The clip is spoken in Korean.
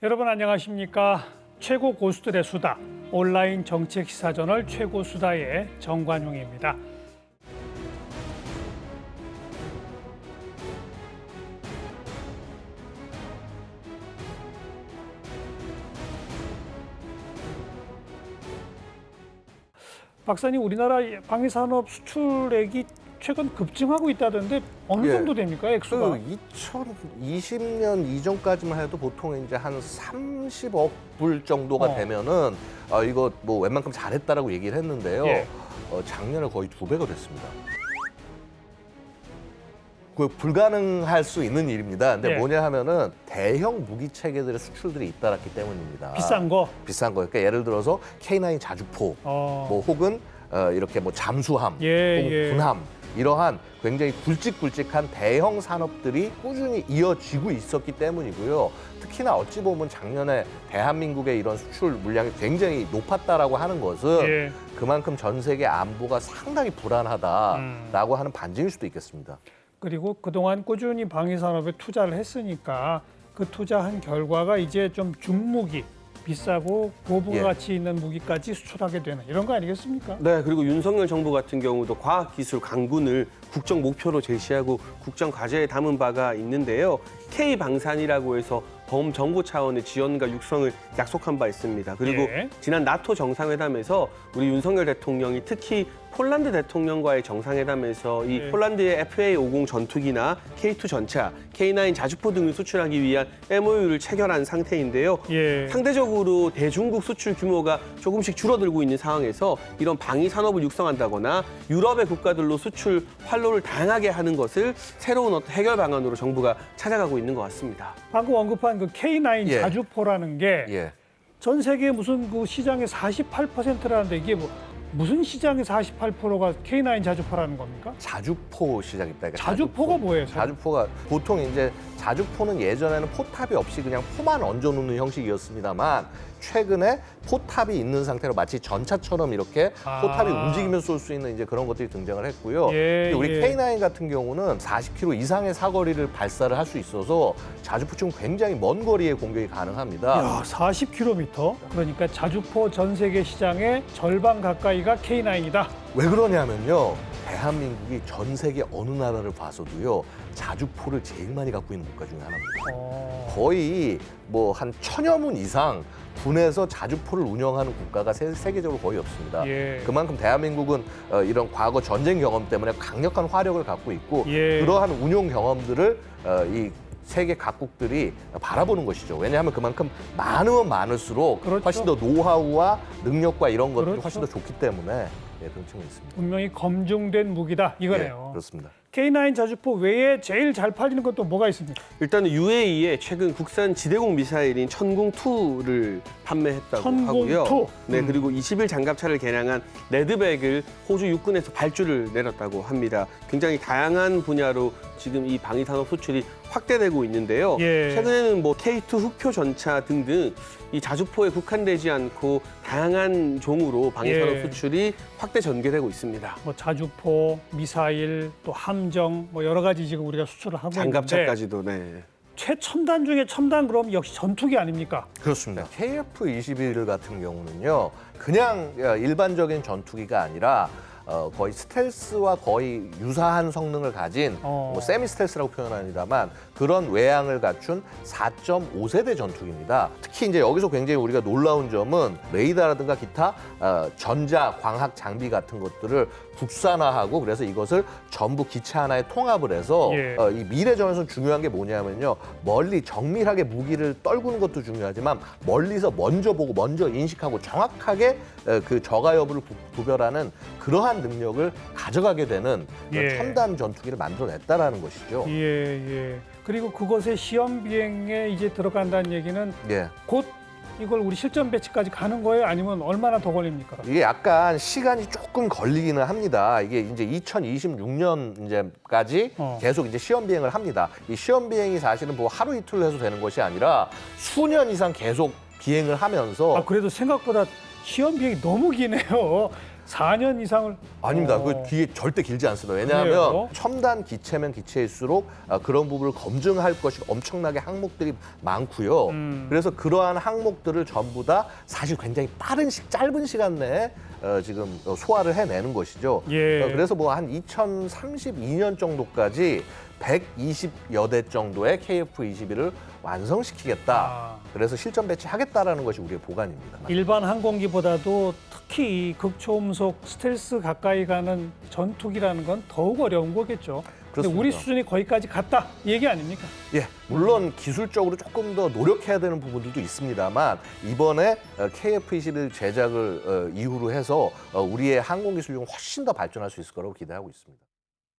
여러분 안녕하십니까? 최고 고수들의 수다 온라인 정책 시사 저널 최고 수다의 정관용입니다. 박사님 우리나라 방위산업 수출액이 최근 급증하고 있다던데 어느 예. 정도 됩니까 액수가? 그 2020년 이전까지만 해도 보통 이제 한 30억 불 정도가 어. 되면은 아, 이거 뭐 웬만큼 잘했다라고 얘기를 했는데요. 예. 어, 작년에 거의 두 배가 됐습니다. 그 불가능할 수 있는 일입니다. 근데 예. 뭐냐 하면은 대형 무기 체계들의 수출들이 잇따랐기 때문입니다. 비싼 거. 비싼 거. 그러니까 예를 들어서 K9 자주포, 어. 뭐 혹은 어, 이렇게 뭐 잠수함, 예, 혹은 예. 군함 이러한 굉장히 굵직굵직한 대형 산업들이 꾸준히 이어지고 있었기 때문이고요. 특히나 어찌 보면 작년에 대한민국의 이런 수출 물량이 굉장히 높았다라고 하는 것은 예. 그만큼 전 세계 안보가 상당히 불안하다라고 하는 반증일 수도 있겠습니다. 그리고 그동안 꾸준히 방위 산업에 투자를 했으니까 그 투자한 결과가 이제 좀 중무기 비싸고 고부 예. 가치 있는 무기까지 수출하게 되는 이런 거 아니겠습니까? 네, 그리고 윤석열 정부 같은 경우도 과학기술 강군을 국정 목표로 제시하고 국정 과제에 담은 바가 있는데요. K 방산이라고 해서 범정부 차원의 지원과 육성을 약속한 바 있습니다. 그리고 예. 지난 나토 정상회담에서 우리 윤석열 대통령이 특히 폴란드 대통령과의 정상회담에서 이 예. 폴란드의 FA50 전투기나 K2 전차, K9 자주포 등을 수출하기 위한 MOU를 체결한 상태인데요. 예. 상대적으로 대중국 수출 규모가 조금씩 줄어들고 있는 상황에서 이런 방위 산업을 육성한다거나 유럽의 국가들로 수출 활로를 다양하게 하는 것을 새로운 어떤 해결 방안으로 정부가 찾아가고 있는 것 같습니다. 방금 언급한 그 K9 예. 자주포라는 게전 예. 세계 무슨 그 시장의 48%라는데 이게 뭐 무슨 시장의 48%가 K9 자주포라는 겁니까? 자주포 시장입니다. 그러니까 자주포가 뭐예요? 자주포가 보통 이제 자주포는 예전에는 포탑이 없이 그냥 포만 얹어 놓는 형식이었습니다만 최근에 포탑이 있는 상태로 마치 전차처럼 이렇게 아. 포탑이 움직이면서 쏠 수 있는 이제 그런 것들이 등장을 했고요. 예, 근데 우리 예. K9 같은 경우는 40km 이상의 사거리를 발사를 할 수 있어서 자주포처럼 굉장히 먼 거리에 공격이 가능합니다. 야, 40km? 그러니까 자주포 전 세계 시장의 절반 가까이 가 K9이다. 왜 그러냐면요. 대한민국이 전 세계 어느 나라를 봐서도요. 자주포를 제일 많이 갖고 있는 국가 중에 하나입니다. 어. 거의 뭐 한 천여 문 이상 분해서 자주포를 운영하는 국가가 세, 세계적으로 거의 없습니다. 예. 그만큼 대한민국은 어, 이런 과거 전쟁 경험 때문에 강력한 화력을 갖고 있고 예. 그러한 운용 경험들을 어, 이 세계 각국들이 바라보는 것이죠. 왜냐하면 그만큼 많으면 많을수록 그렇죠. 훨씬 더 노하우와 능력과 이런 것들이 그렇죠. 훨씬 더 좋기 때문에 예, 그런 측면이 있습니다. 분명히 검증된 무기다 이거네요. 예, 그렇습니다. K9 자주포 외에 제일 잘 팔리는 것도 뭐가 있습니까? 일단 은 UAE에 최근 국산 지대공 미사일인 천궁2를 판매했다고 천궁 하고요. 투. 네, 음. 그리고 20일 장갑차를 개량한 레드백을 호주 육군에서 발주를 내렸다고 합니다. 굉장히 다양한 분야로 지금 이 방위 산업 수출이 확대되고 있는데요. 예. 최근에는 뭐 K2 흑표 전차 등등 이 자주포에 국한되지 않고 다양한 종으로 방위 산업 예. 수출이 확대 전개되고 있습니다. 뭐 자주포, 미사일, 또 함정 뭐 여러 가지 지금 우리가 수출을 하고 있는데 장갑차까지도 네. 최첨단 중에 첨단 그럼 역시 전투기 아닙니까? 그렇습니다. KF-21 같은 경우는요, 그냥 어, 일반적인 전투기가 아니라 어, 거의 스텔스와 거의 유사한 성능을 가진 어. 뭐 세미 스텔스라고 표현합니다만 그런 외양을 갖춘 4.5세대 전투기입니다. 특히 이제 여기서 굉장히 우리가 놀라운 점은 레이더라든가 기타 어, 전자 광학 장비 같은 것들을 국산화하고 그래서 이것을 전부 기체 하나에 통합을 해서 예. 어, 이 미래전에서 중요한 게 뭐냐면요. 멀리 정밀하게 무기를 떨구는 것도 중요하지만 멀리서 먼저 보고 먼저 인식하고 정확하게 어, 그 저가 여부를 구- 구별하는 그러한 능력을 가져가게 되는 그런 예. 첨단 전투기를 만들어냈다라는 것이죠. 예, 예. 그리고 그것의 시험 비행에 이제 들어간다는 얘기는 예. 곧 이걸 우리 실전 배치까지 가는 거예요? 아니면 얼마나 더 걸립니까? 이게 약간 시간이 조금 걸리기는 합니다. 이게 이제 2026년 이제까지 어. 계속 이제 시험 비행을 합니다. 이 시험 비행이 사실은 뭐 하루 이틀 해서 되는 것이 아니라 수년 이상 계속 비행을 하면서 아, 그래도 생각보다 시험 비행이 너무 기네요. 4년 이상을 아닙니다. 어. 그 기회 절대 길지 않습니다. 왜냐하면 그래요? 첨단 기체면 기체일수록 아, 그런 부분을 검증할 것이 엄청나게 항목들이 많고요. 음. 그래서 그러한 항목들을 전부 다 사실 굉장히 빠른 시, 짧은 시간 내에 어, 지금 어, 소화를 해내는 것이죠. 예. 어, 그래서 뭐 한 2032년 정도까지 120여 대 정도의 KF-21을 완성시키겠다. 아. 그래서 실전 배치하겠다라는 것이 우리의 보관입니다. 일반 항공기보다도 특히 극초음속 스텔스 가까이 가는 전투기라는 건 더욱 어려운 거겠죠. 근데. 우리 수준이 거기까지 갔다 이 얘기 아닙니까? 예, 물론 기술적으로 조금 더 노력해야 되는 부분들도 있습니다만 이번에 KF-21 제작을 어, 이후로 해서 어, 우리의 항공 기술력은 훨씬 더 발전할 수 있을 거라고 기대하고 있습니다.